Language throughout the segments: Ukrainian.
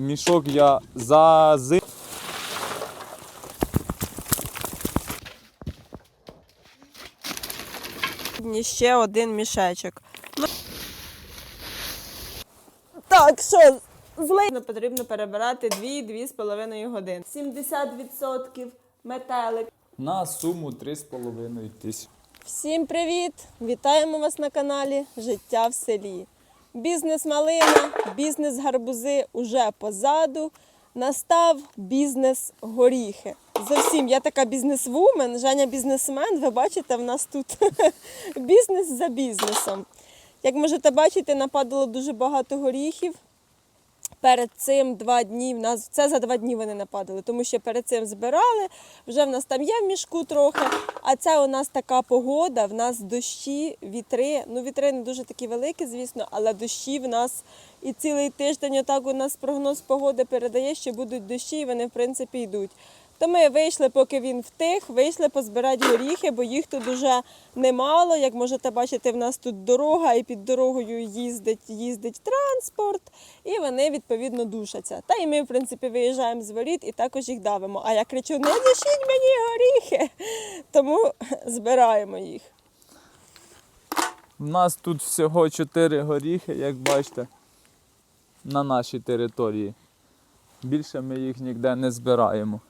Мішок я за зим. Ще один мішечок. Ну... Так, що злий потрібно перебирати 2-2,5 години. 70% метелик. На суму 3,5 тисяч. Всім привіт! Вітаємо вас на каналі Життя в селі. Бізнес малина, бізнес гарбузи уже позаду. Настав бізнес горіхи. Зовсім я така бізнесвумен, Женя бізнесмен. Ви бачите, в нас тут бізнес за бізнесом. Як можете бачити, нападало дуже багато горіхів. Перед цим два дні в нас це за два дні вони нападали, тому що перед цим збирали. Вже в нас там є в мішку трохи. А це у нас така погода. В нас дощі, вітри. Ну, вітри не дуже такі великі, звісно, але дощі в нас і цілий тиждень. Отак у нас прогноз погоди передає, що будуть дощі, і вони в принципі йдуть. То ми вийшли, поки він втих, вийшли позбирати горіхи, бо їх тут уже немало. Як можете бачити, в нас тут дорога, і під дорогою їздить, їздить транспорт, і вони відповідно душаться. Та і ми, в принципі, виїжджаємо з воріт і також їх давимо. А я кричу: не душіть мені горіхи! Тому збираємо їх. У нас тут всього 4 горіхи, як бачите, на нашій території. Більше ми їх ніде не збираємо.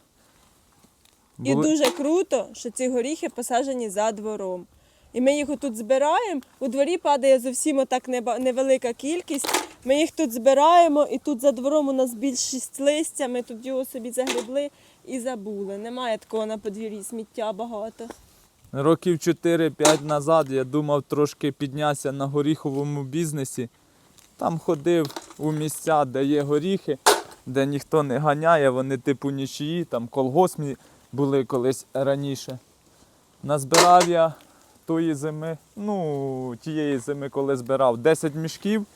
І Були- дуже круто, що ці горіхи посаджені за двором. І ми їх отут збираємо. У дворі падає зовсім отак невелика кількість. Ми їх тут збираємо, і тут за двором у нас більшість листя. Ми тут його собі загребли і забули. Немає такого на подвір'ї сміття багато. Років 4-5 назад я думав трошки піднятися на горіховому бізнесі. Там ходив у місця, де є горіхи, де ніхто не ганяє, вони типу нічиї, там колгосмі були колись раніше. Назбирав я тої зими, ну, тієї зими, коли збирав 10 мішків.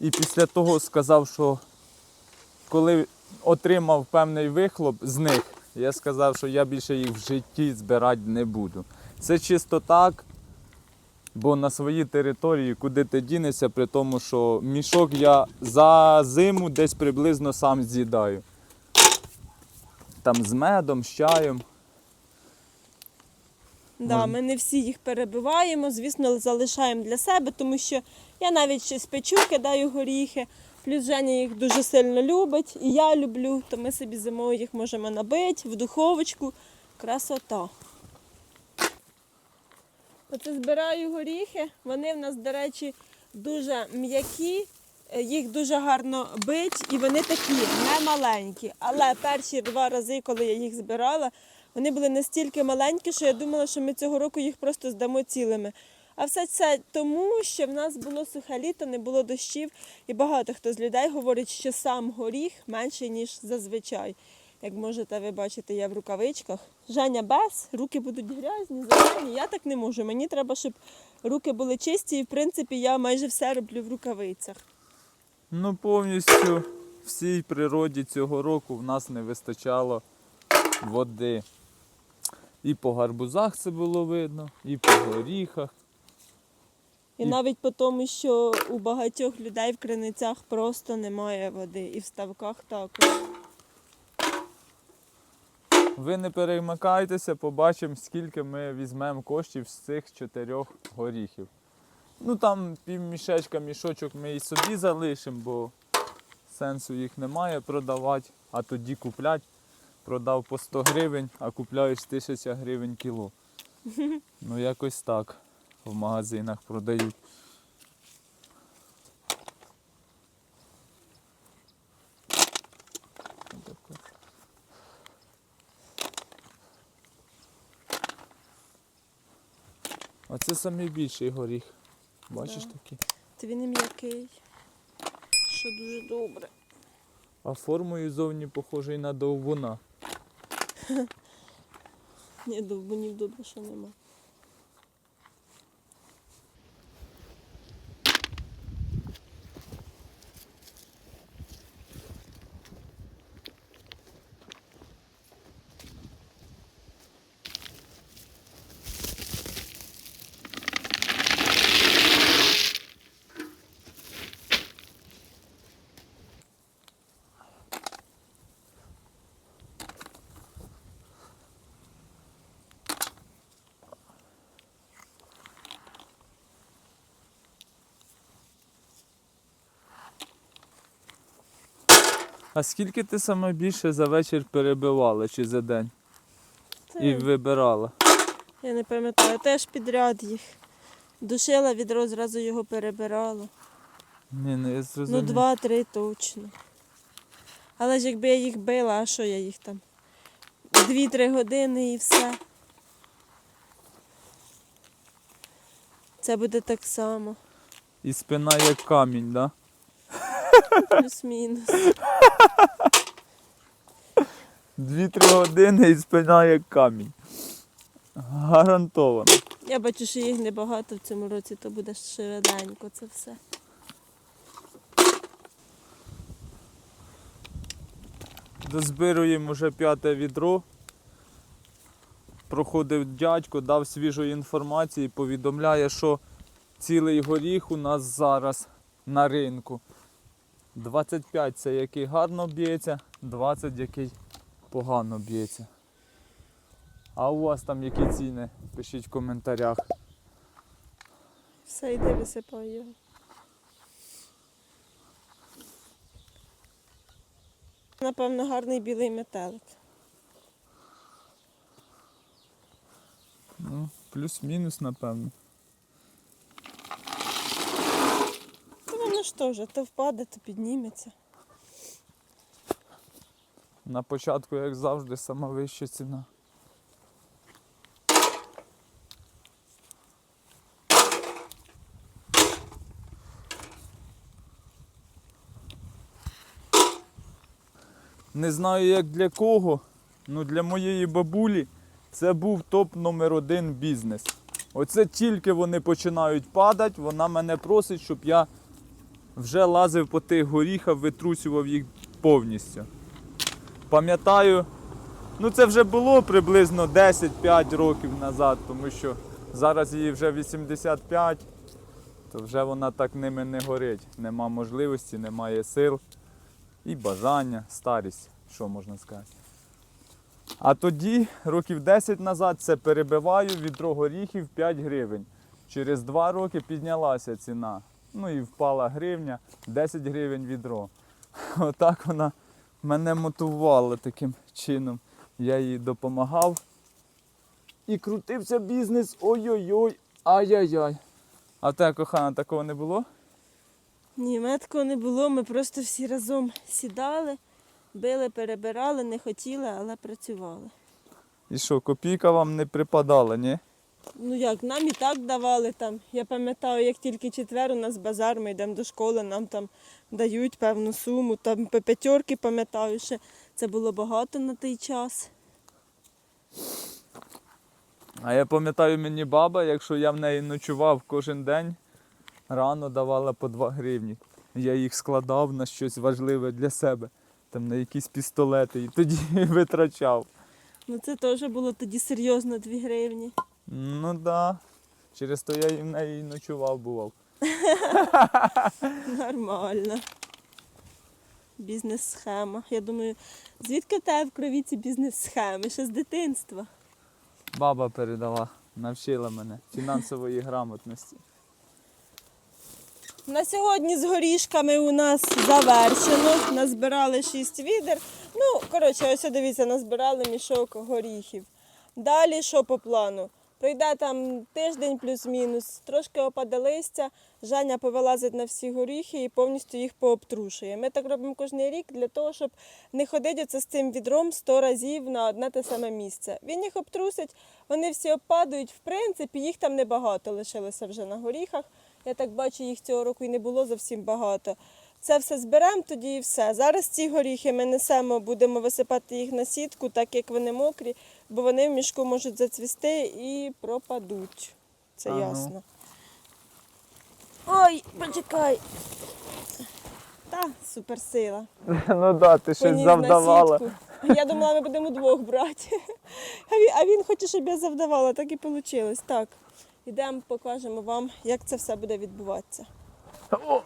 І після того сказав, що коли отримав певний вихлоп з них, я сказав, що я більше їх в житті збирати не буду. Це чисто так, бо на своїй території, куди ти дінешся, при тому, що мішок я за зиму десь приблизно сам з'їдаю. Там з медом, з чаєм. Да, ми не всі їх перебиваємо, звісно, залишаємо для себе, тому що я навіть щось печу, кидаю горіхи. Плюс Женя їх дуже сильно любить, і я люблю, то ми собі зимою їх можемо набити в духовочку. Красота. Оце збираю горіхи. Вони в нас, до речі, дуже м'які, їх дуже гарно бить, і вони такі не маленькі. Але перші два рази, коли я їх збирала, вони були настільки маленькі, що я думала, що ми цього року їх просто здамо цілими. А все це тому, що в нас було сухе літо, не було дощів, і багато хто з людей говорить, що сам горіх менший, ніж зазвичай. Як можете ви бачити, я в рукавичках. Женя без, руки будуть грязні, зелені. Я так не можу. Мені треба, щоб руки були чисті, і в принципі я майже все роблю в рукавицях. Ну, повністю всій природі цього року в нас не вистачало води. І по гарбузах це було видно, і по горіхах. І І- навіть по тому, що у багатьох людей в криницях просто немає води, і в ставках також. Ви не перемикайтеся, побачимо, скільки ми візьмемо коштів з цих чотирьох горіхів. Ну там пів мішечка, мішочок ми і собі залишимо, бо сенсу їх немає продавати, а тоді купляти. Продав по 100 гривень, а купляєш 1000 гривень кіло. Ну якось так в магазинах продають. А це найбільший горіх. Бачиш Да. такі? Це він і м'який, що дуже добре. А формою зовні похожий на довбуна. Ні, довбунів добре, що нема. А скільки ти саме більше за вечір перебивала чи за день? І вибирала? я не пам'ятаю, теж підряд їх. Душила відро, зразу його перебирала. Ні, ну я Ну, два-три точно. Але ж якби я їх била, а що я їх там? Дві-три години і все. Це буде так само. І спина як камінь, да? Плюс-мінус. Дві-три години і спина як камінь. Гарантовано. Я бачу, що їх небагато в цьому році, то буде швиденько це все. Дозбируємо вже п'яте відро. Проходив дядько, дав свіжої інформації, повідомляє, що цілий горіх у нас зараз на ринку. 25 це який гарно б'ється, 20 який погано б'ється. А у вас там які ціни? Пишіть в коментарях. Все, йди висипай його. Напевно, гарний білий метелик. Ну, плюс-мінус, напевно. Та воно ж теж, то впаде, то підніметься. На початку, як завжди, сама вища ціна. Не знаю як для кого, ну для моєї бабулі це був топ номер один бізнес. Оце тільки вони починають падати, вона мене просить, щоб я вже лазив по тих горіхах, витрусював їх повністю. Пам'ятаю, ну це вже було приблизно 10-5 років назад, тому що зараз їй вже 85, то вже вона так ними не горить. Нема можливості, немає сил і бажання, старість, що можна сказати. А тоді, років 10 назад, це перебиваю відро горіхів 5 гривень. Через 2 роки піднялася ціна. Ну і впала гривня, 10 гривень відро. Отак вона мене мотивувала таким чином. Я їй допомагав. І крутився бізнес. Ой-ой-ой, ай-яй-яй. А тебе, кохана, такого не було? Ні, мене такого не було. Ми просто всі разом сідали, били, перебирали, не хотіли, але працювали. І що, копійка вам не припадала, ні? Ну як, нам і так давали там. Я пам'ятаю, як тільки четвер у нас базар, ми йдемо до школи, нам там дають певну суму. Там по п'ятерки пам'ятаю, ще це було багато на той час. А я пам'ятаю, мені баба, якщо я в неї ночував кожен день, рано давала по 2 гривні. Я їх складав на щось важливе для себе, там на якісь пістолети, і тоді витрачав. Ну це теж було тоді серйозно 2 гривні. Ну так. Да. Через то я і в неї ночував бував. Нормально. Бізнес-схема. Я думаю, звідки в тебе в крові ці бізнес-схеми? Ще з дитинства. Баба передала, навчила мене фінансової грамотності. На сьогодні з горішками у нас завершено. Назбирали 6 відер. Ну, коротше, ось дивіться, назбирали мішок горіхів. Далі що по плану? Пройде там тиждень плюс-мінус, трошки опаде листя, Жаня повилазить на всі горіхи і повністю їх пообтрушує. Ми так робимо кожен рік для того, щоб не ходити з цим відром 100 разів на одне те саме місце. Він їх обтрусить, вони всі опадають. В принципі, їх там небагато лишилося вже на горіхах. Я так бачу, їх цього року і не було зовсім багато. Це все зберемо тоді і все. Зараз ці горіхи ми несемо, будемо висипати їх на сітку, так як вони мокрі, бо вони в мішку можуть зацвісти і пропадуть. Це Ага. ясно. Ой, почекай. Та, суперсила. Ну да, ти щось завдавала. Я думала, ми будемо двох брати. А він, хоче, щоб я завдавала, так і вийшло. Так, ідемо, покажемо вам, як це все буде відбуватися. О!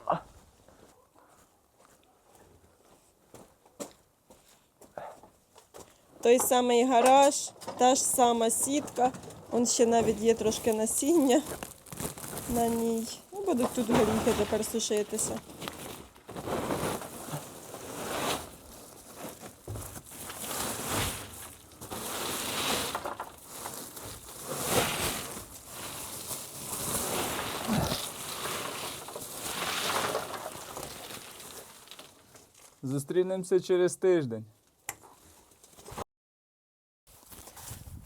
той самий гараж, та ж сама сітка. Вон ще навіть є трошки насіння на ній. Ну, будуть тут горіхи тепер сушитися. Зустрінемося через тиждень.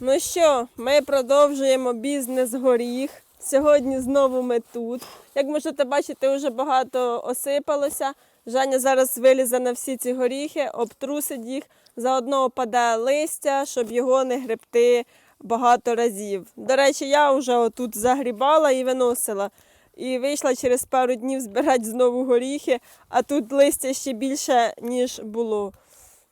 Ну що, ми продовжуємо бізнес горіх. Сьогодні знову ми тут. Як можете бачити, вже багато осипалося. Женя зараз вилізе на всі ці горіхи, обтрусить їх, заодно опаде листя, щоб його не гребти багато разів. До речі, я вже отут загрібала і виносила. І вийшла через пару днів збирати знову горіхи, а тут листя ще більше, ніж було.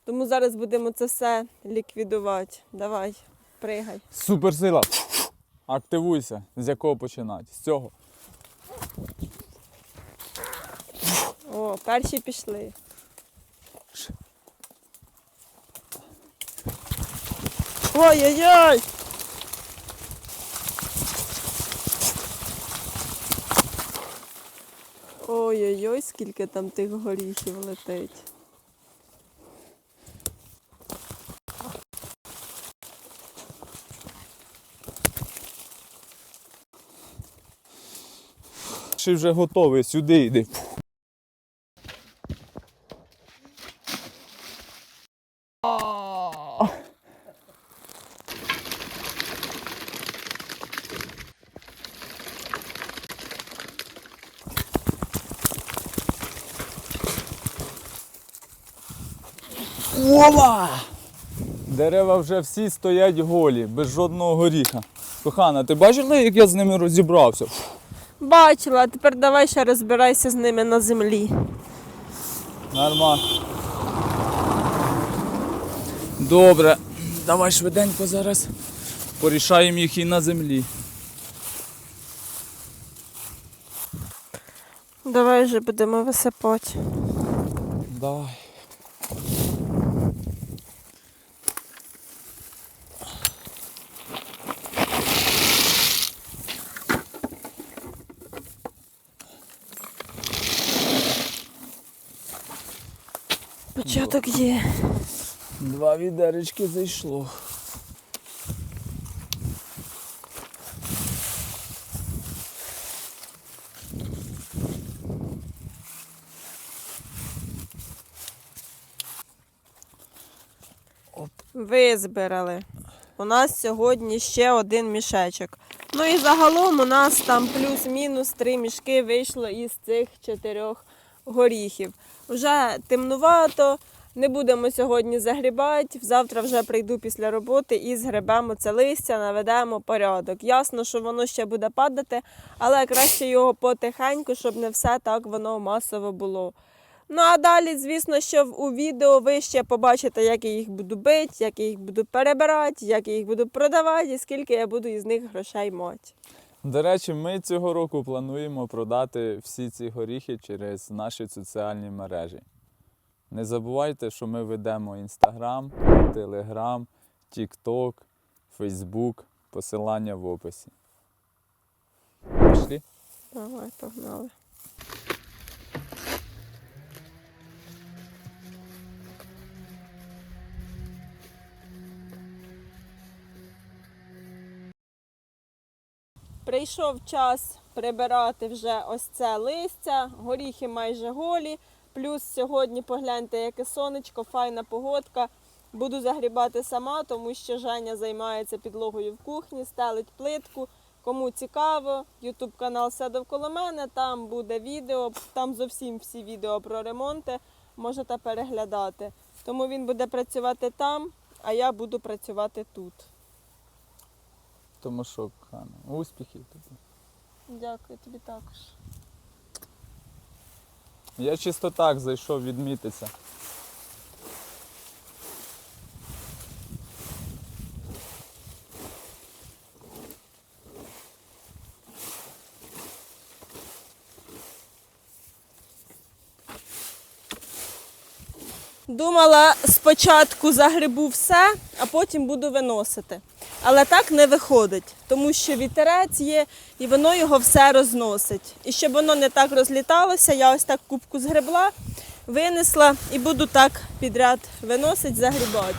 Тому зараз будемо це все ліквідувати. Давай, пригай. Суперсила. Активуйся. З якого починати? З цього. О, перші пішли. Ой-ой-ой! Ой-ой-ой, скільки там тих горіхів летить. Чи вже готовий, сюди йди. Ола! Дерева вже всі стоять голі, без жодного горіха. Кохана, ти бачила, як я з ними розібрався? Бачила, а тепер давай ще розбирайся з ними на землі. Нормально. Добре, давай швиденько зараз порішаємо їх і на землі. Давай вже будемо висипати. Давай. Початок є. Два відеречки зайшло. Визбирали. У нас сьогодні ще один мішечок. Ну і загалом у нас там плюс-мінус три мішки вийшло із цих чотирьох горіхів. Вже темнувато, не будемо сьогодні загрібати. Завтра вже прийду після роботи і згребемо це листя, наведемо порядок. Ясно, що воно ще буде падати, але краще його потихеньку, щоб не все так воно масово було. Ну а далі, звісно, що у відео ви ще побачите, як я їх буду бити, як я їх буду перебирати, як я їх буду продавати і скільки я буду із них грошей мати. До речі, ми цього року плануємо продати всі ці горіхи через наші соціальні мережі. Не забувайте, що ми ведемо Інстаграм, Телеграм, Тікток, Фейсбук, посилання в описі. Пішли? Давай, погнали. Прийшов час прибирати вже ось це листя, горіхи майже голі. Плюс сьогодні погляньте, яке сонечко, файна погодка. Буду загрібати сама, тому що Женя займається підлогою в кухні, стелить плитку. Кому цікаво, YouTube канал все довкола мене. Там буде відео, там зовсім всі відео про ремонти можете переглядати. Тому він буде працювати там, а я буду працювати тут. Тому що, кохана, успіхів тобі. Дякую тобі також. Я чисто так зайшов відмітитися. Думала, спочатку загребу все, а потім буду виносити. Але так не виходить, тому що вітерець є і воно його все розносить. І щоб воно не так розліталося, я ось так кубку згребла, винесла і буду так підряд виносити, загрібати.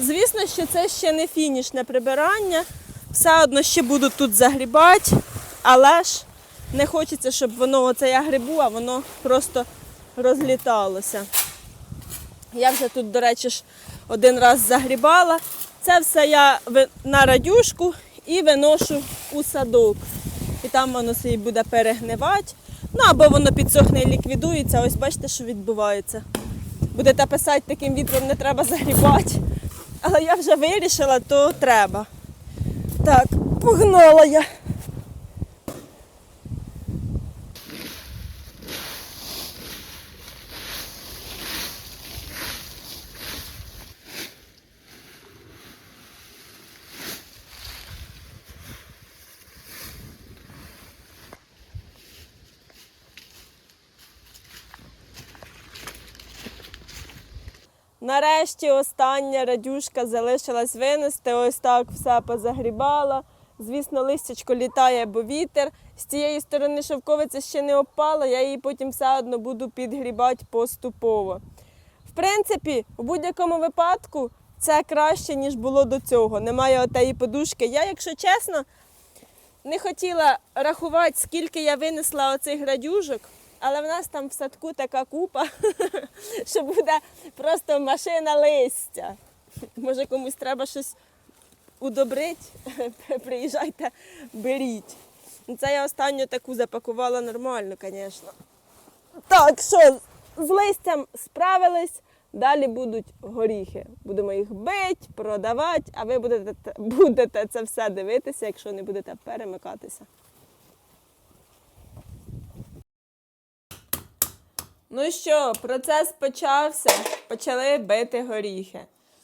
Звісно, що це ще не фінішне прибирання. Все одно ще буду тут загрібати, але ж не хочеться, щоб воно оце я грибу, а воно просто розліталося. Я вже тут, до речі, ж один раз загрібала. Це все я на радюшку і виношу у садок. І там воно собі буде перегнивати. Ну або воно підсохне і ліквідується. Ось бачите, що відбувається. Будете писати, таким вітром не треба загрібати. Але я вже вирішила, то треба. Так, погнала я. Нарешті остання радюшка залишилась винести. Ось так все позагрібала. Звісно, листячко літає, бо вітер. З цієї сторони шовковиця ще не опала, я її потім все одно буду підгрібати поступово. В принципі, у будь-якому випадку це краще, ніж було до цього. Немає отеї подушки. Я, якщо чесно, не хотіла рахувати, скільки я винесла оцих радюжок, але в нас там в садку така купа, що буде просто машина листя. Може комусь треба щось удобрити, приїжджайте, беріть. Ну, Це я останню таку запакувала нормально, звісно. Так, що з листям справились, далі будуть горіхи. Будемо їх бити, продавати, а ви будете, будете це все дивитися, якщо не будете перемикатися. Ну що, процес почався, почали бити горіхи.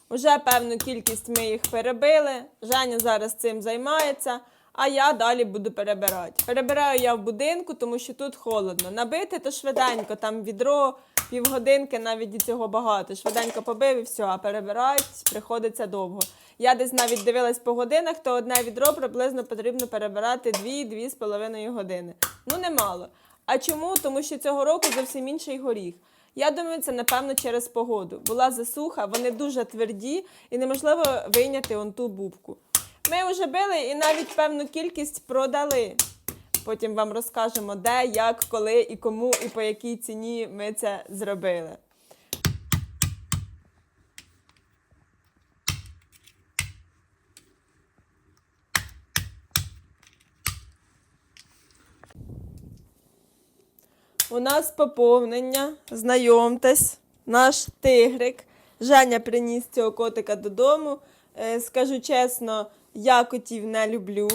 Уже певну кількість ми їх перебили. Женя зараз цим займається, а я далі буду перебирати. Перебираю я в будинку, тому що тут холодно. Набити то швиденько, там відро, півгодинки, навіть і цього багато. Швиденько побив і все, а перебирають приходиться довго. Я десь навіть дивилась по годинах, то одне відро приблизно потрібно перебирати 2-2,5 години. Ну, немало. А чому? Тому що цього року зовсім інший горіх. Я думаю, це напевно через погоду. Була засуха, вони дуже тверді і неможливо вийняти он ту бубку. Ми вже били і навіть певну кількість продали. Потім вам розкажемо, де, як, коли і кому, і по якій ціні ми це зробили. У нас поповнення. Знайомтесь, наш тигрик. Женя приніс цього котика додому. Е, Скажу чесно, я котів не люблю.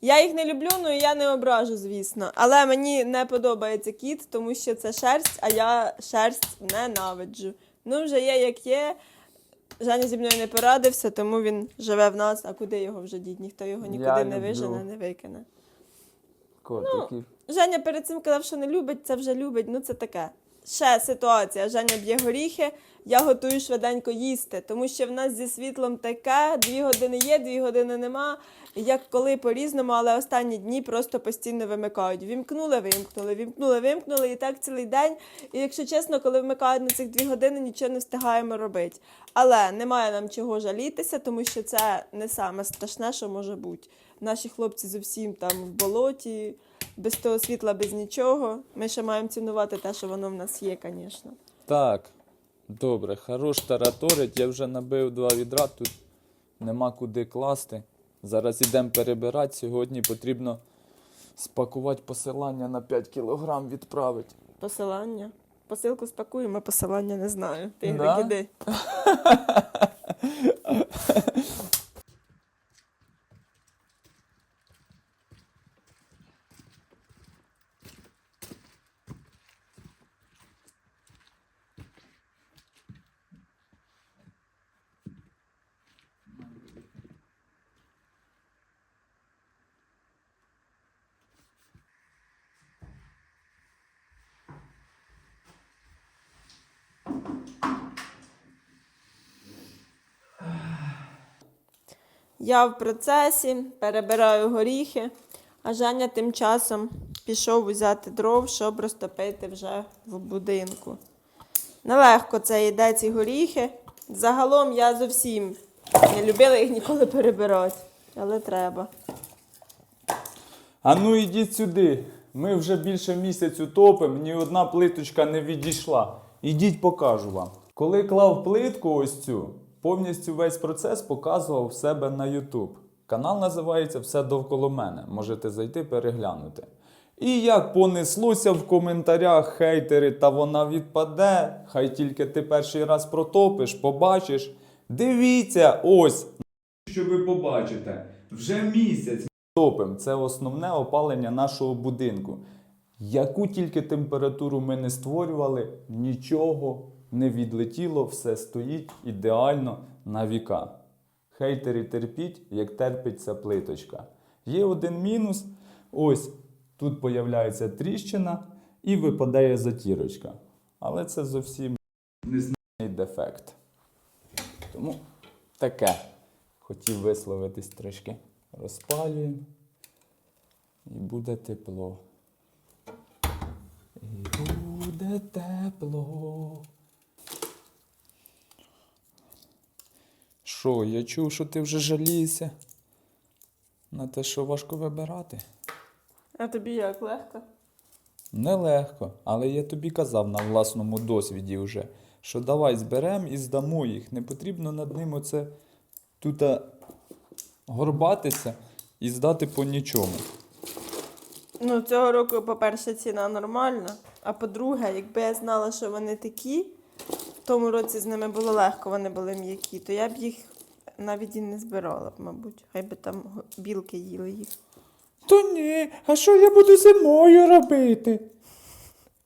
Я їх не люблю, ну і я не ображу, звісно. Але мені не подобається кіт, тому що це шерсть, а я шерсть ненавиджу. Ну, вже є як є. Женя зі мною не порадився, тому він живе в нас, а куди його вже діть? Ніхто його нікуди Я не люблю. вижене, не викине. Котиків. Женя перед цим казав, що не любить, це вже любить. Ну це таке. Ще ситуація. Женя б'є горіхи, я готую швиденько їсти, тому що в нас зі світлом таке, дві години є, дві години нема. Як коли по-різному, але останні дні просто постійно вимикають. Вімкнули, вимкнули, вімкнули, вимкнули, і так цілий день. І якщо чесно, коли вмикають на цих дві години, нічого не встигаємо робити. Але немає нам чого жалітися, тому що це не саме страшне, що може бути. Наші хлопці зовсім там в болоті, без того світла, без нічого. Ми ще маємо цінувати те, що воно в нас є, звісно. Так, добре, хорош тараторить. Я вже набив два відра, тут нема куди класти. Зараз йдемо перебирати. Сьогодні потрібно спакувати посилання на 5 кг відправити. Посилання. Посилку спакуємо, посилання не знаю. Ти Да? іди. Я в процесі перебираю горіхи, а Женя тим часом пішов взяти дров, щоб розтопити вже в будинку. Нелегко це йде ці горіхи. Загалом я зовсім не любила їх ніколи перебирати, але треба. А ну ідіть сюди. Ми вже більше місяцю топимо, ні одна плиточка не відійшла. Ідіть покажу вам. Коли клав плитку ось цю, повністю весь процес показував в себе на YouTube. Канал називається Все довкола мене. Можете зайти переглянути. І як понеслося в коментарях хейтери, та вона відпаде, хай тільки ти перший раз протопиш, побачиш. Дивіться, ось, що ви побачите. Вже місяць топим. Це основне опалення нашого будинку. Яку тільки температуру ми не створювали, нічого не відлетіло, все стоїть ідеально на віка. Хейтери терпіть, як терпить ця плиточка. Є один мінус. Ось тут появляється тріщина і випадає затірочка. Але це зовсім незначний дефект. Тому таке. Хотів висловитись трошки. Розпалюємо. І буде тепло. І буде тепло. Що, я чув, що ти вже жалієшся на те, що важко вибирати. А тобі як легко? Нелегко, але я тобі казав на власному досвіді вже, що давай зберемо і здамо їх. Не потрібно над ним оце тут горбатися і здати по нічому. Ну, цього року, по-перше, ціна нормальна. А по-друге, якби я знала, що вони такі, в тому році з ними було легко, вони були м'які, то я б їх навіть і не збирала б, мабуть. Хай би там білки їли їх. То ні, а що я буду зимою робити?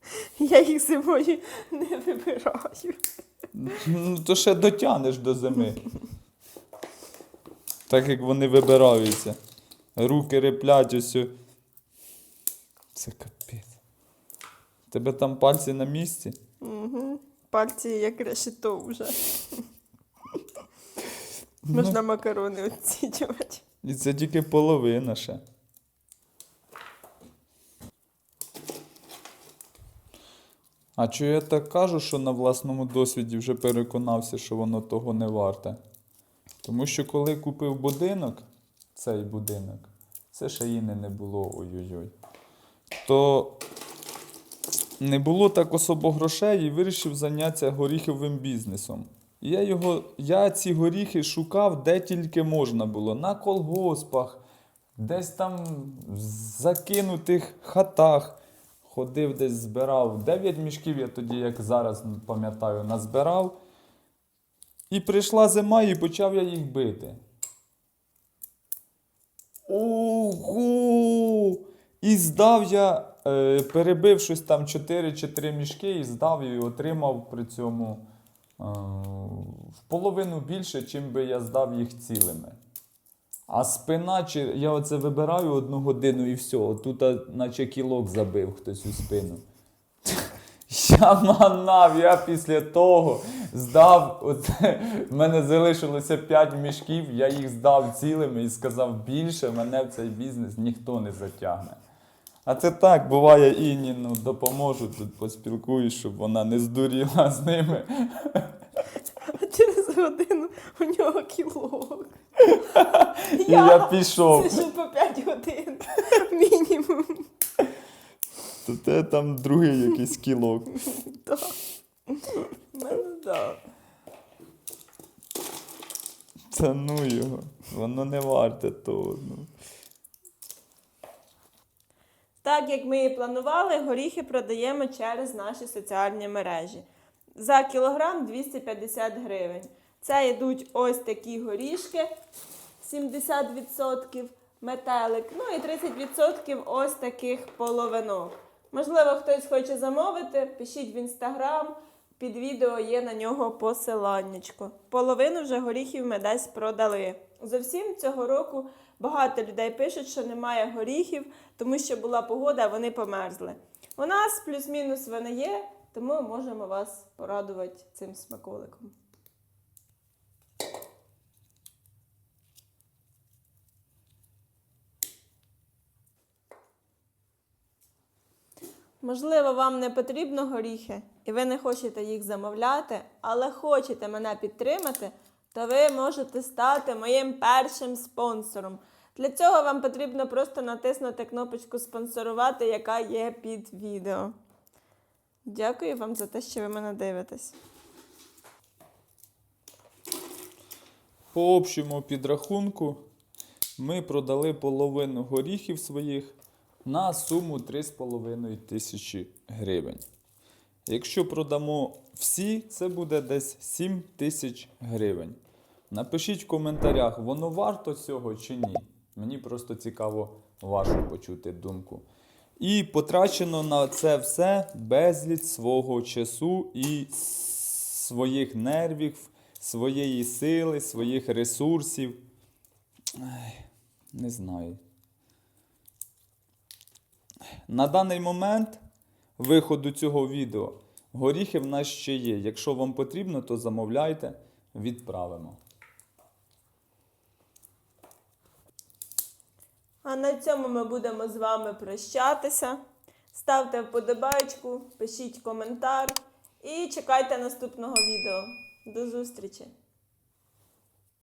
Я їх зимою не вибираю. Ну, то ще дотянеш до зими. Так як вони вибираються. Руки реплять ось. Це капець. Тебе там пальці на місці? Угу. Пальці як решето вже. Можна макарони відсічувати. І це тільки половина ще. А чого я так кажу, що на власному досвіді вже переконався, що воно того не варте? Тому що коли купив будинок, цей будинок, це ще їни не було, ой-ой-ой. То не було так особо грошей і вирішив зайнятися горіховим бізнесом. Я, його, я ці горіхи шукав де тільки можна було. На колгоспах, десь там в закинутих хатах. Ходив десь збирав. Дев'ять мішків я тоді, як зараз пам'ятаю, назбирав. І прийшла зима, і почав я їх бити. Ого! І здав я, е, перебив щось там 4 чи 3 мішки і здав і отримав при цьому е, в половину більше, чим би я здав їх цілими. А спина, чи я оце вибираю одну годину і все, тут наче кілок забив хтось у спину. Я манав, я після того здав, оце, в мене залишилося 5 мішків, я їх здав цілими і сказав, більше мене в цей бізнес ніхто не затягне. А це так, буває іні, ну допоможу, тут поспілкуюсь, щоб вона не здуріла з ними. А через годину у нього кілок. І я пішов. Це ж по 5 годин мінімум. То те там другий якийсь кілок. Так. У мене так. Та ну його, воно не варте того. Ну. Так як ми і планували, горіхи продаємо через наші соціальні мережі. За кілограм 250 гривень. Це йдуть ось такі горішки 70%, метелик, ну і 30% ось таких половинок. Можливо, хтось хоче замовити, пишіть в інстаграм, під відео є на нього посиланнячко. Половину вже горіхів ми десь продали. Зовсім цього року багато людей пишуть, що немає горіхів, тому що була погода, а вони померзли. У нас плюс-мінус вони є, тому можемо вас порадувати цим смаколиком. Можливо, вам не потрібно горіхи, і ви не хочете їх замовляти, але хочете мене підтримати, то ви можете стати моїм першим спонсором. Для цього вам потрібно просто натиснути кнопочку спонсорувати, яка є під відео. Дякую вам за те, що ви мене дивитесь. по общому підрахунку ми продали половину горіхів своїх на суму 3,5 тисячі гривень. Якщо продамо всі, це буде десь 7 тисяч гривень. Напишіть в коментарях, воно варто цього чи ні. Мені просто цікаво вашу почути думку. І потрачено на це все безліч свого часу і своїх нервів, своєї сили, своїх ресурсів. Не знаю. На даний момент виходу цього відео горіхи в нас ще є. Якщо вам потрібно, то замовляйте, відправимо. А на цьому ми будемо з вами прощатися. Ставте вподобайку, пишіть коментар і чекайте наступного відео. До зустрічі!